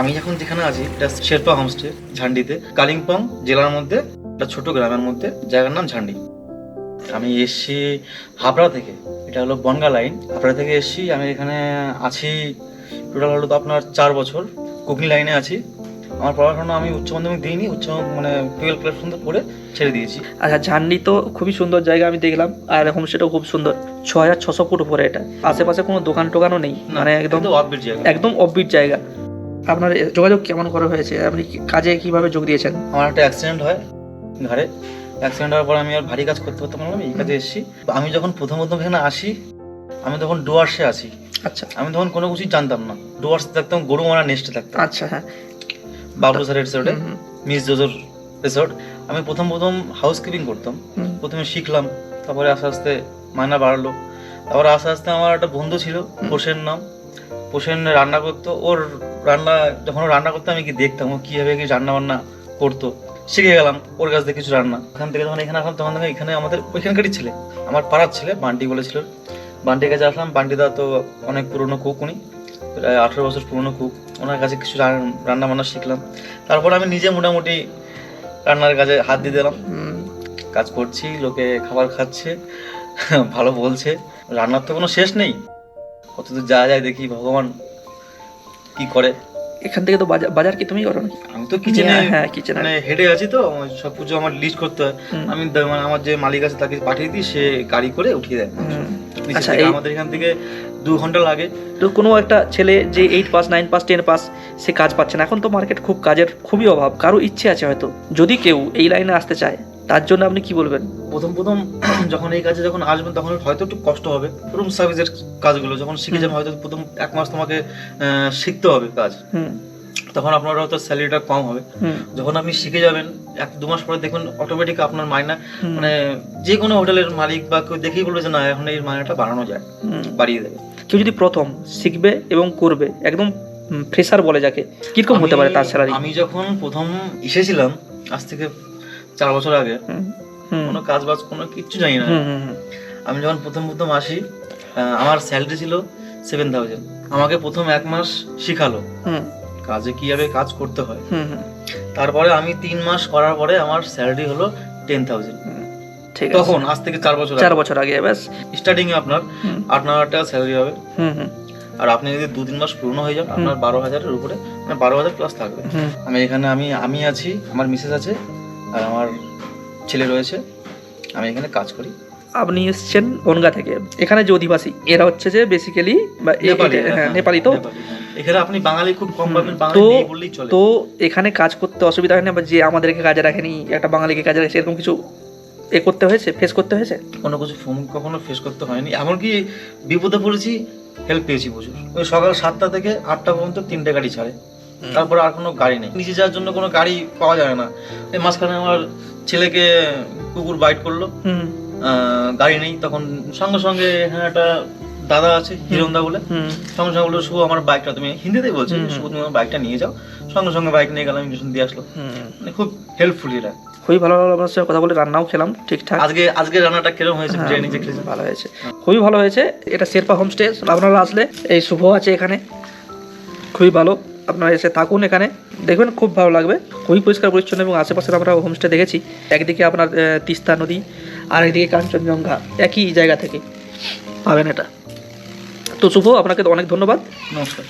আমি এখন যেখানে আছি এটা শেরপা হোমস্টে ঝান্ডিতে। কালিম্পং জেলার মধ্যে একটা ছোট গ্রামের মধ্যে জায়গার নাম ঝান্ডি। আমি এসছি হাবড়া থেকে। এটা হলো বনগা লাইন হাবড়া থেকে এসছি আমি এখানে আছি টোটাল হলো তো আপনার চার বছর। কুকিং লাইনে আছি। আমার পড়াশোনা আমি উচ্চ মাধ্যমিক দিইনি উচ্চ মানে টুয়েলভ ক্লাস পর্যন্ত পড়ে ছেড়ে দিয়েছি। আচ্ছা ঝান্ডি তো খুবই সুন্দর জায়গা আমি দেখলাম আর হোমস্টেটাও খুব সুন্দর। ছ হাজার ছশো ফুট উপরে এটা। আশেপাশে কোনো দোকান টোকানও নেই মানে একদম অফবিট জায়গা। একদম অফবিট জায়গা। আপনার যোগাযোগ কেমন করা হয়েছে? আপনি কাজে কীভাবে যোগ দিয়েছেন? আমার একটা অ্যাক্সিডেন্ট হয় ঘাড়ে অ্যাক্সিডেন্ট হওয়ার পর আমি আর ভারী কাজ করতে পারতাম না এই কাজে এসেছি। আমি যখন প্রথম প্রথম এখানে আসি আমি তখন ডুয়ার্সে আছি। আচ্ছা। আমি তখন কোনো কিছুই জানতাম না। ডুয়ার্স থাকতাম গরু মারা নেস্টে থাকতাম। আচ্ছা হ্যাঁ। বাবলু স্যারের রিসোর্টে মিস জোজোর রিসোর্ট আমি প্রথম প্রথম হাউস কিপিং করতাম প্রথমে শিখলাম তারপরে আস্তে আস্তে মায়না বাড়লো। তারপরে আস্তে আস্তে আমার একটা বন্ধু ছিল পোষের নাম। পোষেন রান্না করতো ওর রান্না যখন রান্না করতো আমি কি দেখতাম ও কীভাবে কি রান্না বান্না করতো শিখে গেলাম ওর কাছ থেকে কিছু রান্না। ওখান থেকে যখন এখানে আসলাম তখন থেকে এখানে আমাদের ওইখানকারই ছেলে আমার পাড়ার ছেলে বান্টি বলেছিল। বান্টির কাছে আসলাম বান্টিদা তো অনেক পুরনো কুক উনি প্রায় আঠেরো বছর পুরনো কুক ওনার কাছে কিছু রান্না বান্না শিখলাম। তারপর আমি নিজে মোটামুটি রান্নার কাজে হাত দিয়ে দিলাম। কাজ করছি লোকে খাবার খাচ্ছে ভালো বলছে রান্নার তো কোনো শেষ নেই। কতদূর যাওয়া যায় দেখি ভগবান কি করে। এখান থেকে তো বাজার বাজার কি তুমি করো আমি তো কিচেনে হ্যাঁ, হ্যাঁ, kitchen এ। মানে হেডে আছি তো সব কিছু আমার লিস্ট করতে হয়। আমি মানে আমার যে মালিক আছে তাকে পাঠিয়ে দিই সে গাড়ি করে উঠিয়ে দেয়। আচ্ছা আমাদের এখান থেকে দু ঘণ্টা লাগে। তো কোনো একটা ছেলে যে eight pass nine pass ten pass সে কাজ পাচ্ছে না। এখন তো মার্কেট খুব কাজের খুবই অভাব। কারও ইচ্ছে আছে হয়তো। যদি কেউ এই লাইনে আসতে চায় তার জন্য আপনি কি বলবেন? প্রথম প্রথম যখন এই কাজে যখন আসবেন তখন হয়তো একটু কষ্ট হবে। রুম সার্ভিসের কাজগুলো যখন শিখে যাবেন হয়তো প্রথম এক মাস তোমাকে শিখতে হবে কাজ। হুম। তখন আপনার হয়তো স্যালারিটা কম হবে। যখন আপনি শিখে যাবেন এক দু মাস পরে দেখুন অটোমেটিক আপনার মাইনা মানে যে কোনো হোটেলের মালিক বা কেউ দেখেই বলবে যে না এখন এই মাইনাটা বাড়ানো যায় বাড়িয়ে দেবে। কেউ যদি প্রথম শিখবে এবং করবে একদম ফ্রেশার বলে যাকে কীরকম হতে পারে তার স্যালারি আমি যখন প্রথম এসেছিলাম আজ থেকে চার বছর আগে। কোনো কাজ বাজ কোনো কিচ্ছু জানি না। আমি যখন প্রথম প্রথম আসি আমার স্যালারি ছিল সেভেন থাউজেন্ড আমাকে প্রথম এক মাস শিখালো কাজে কীভাবে কাজ করতে হয়। তারপরে আমি তিন মাস করার পরে আমার স্যালারি হলো টেন থাউজেন্ড ঠিক আছে। তখন আজ থেকে চার বছর চার বছর আগে ব্যাস। স্টার্টিং এ আপনার। আট ন হাজার টাকা স্যালারি হবে। আর আপনি যদি দু তিন মাস পুরনো হয়ে যান আপনার বারো হাজারের উপরে মানে বারো হাজার প্লাস থাকবে। আমি এখানে আমি আমি আছি আমার মিসেস আছে। আর আমার ছেলে রয়েছে। আমি এখানে কাজ করি। আপনি এসছেন বনগা থেকে। এখানে যে অধিবাসী এরা হচ্ছে যে বেসিক্যালি নেপালি হ্যাঁ নেপালি তো? হ্যাঁ। এখানে আপনি বাঙালি খুব কম পাবেন তো নেই বললেই চলে। তো এখানে কাজ করতে অসুবিধা হয় না বা যে আমাদেরকে কাজে রাখেনি একটা বাঙালিকে কাজে রাখছে এরকম কিছু এ করতে হয়েছে ফেস করতে হয়েছে? কোনো কিছু ফোন কখনো ফেস করতে হয়নি। এমনকি বিপদে পড়েছি হেল্প পেয়েছি প্রচুর। ওই সকাল সাতটা থেকে আটটা পর্যন্ত তিনটে গাড়ি ছাড়ে। তারপরে আর কোনো গাড়ি নেই। নিচে যাওয়ার জন্য কোনো গাড়ি পাওয়া যায় না। এই মাঝখানে আমার ছেলেকে কুকুর বাইট করল। গাড়ি নেই। তখন সঙ্গে সঙ্গে এখানে একটা দাদা আছে হিরন্দা বলে। সঙ্গে সঙ্গে বলল শুভ আমার বাইকটা তুমি হিন্দিতেই বলছো। শুভ তুমি আমার বাইকটা নিয়ে যাও। সঙ্গে সঙ্গে বাইক নিয়ে গেলাম ইঞ্জেকশন দিয়ে আসলো। মানে খুব হেল্পফুল এরা। খুবই ভালো লাগল আপনার সাথে কথা বলে রান্নাও খেলাম ঠিকঠাক। আজকে আজকে রান্নাটা কীরকম হয়েছে? হ্যাঁ, বিরিয়ানি যে খেয়েছি। ভালো হয়েছে। খুবই ভালো হয়েছে। এটা শেরপা হোমস্টে আপনারা আসলে এই শুভ আছে এখানে। খুবই ভালো। আপনারা এসে থাকুন এখানে। দেখবেন খুব ভালো লাগবে। খুবই পরিষ্কার পরিচ্ছন্ন এবং আশেপাশের আমরা হোমস্টে দেখেছি। একদিকে আপনার তিস্তা নদী, আর একদিকে কাঞ্চনজঙ্ঘা। একই জায়গা থেকে। পাবেন এটা। তো শুভ, আপনাকে অনেক ধন্যবাদ। নমস্কার।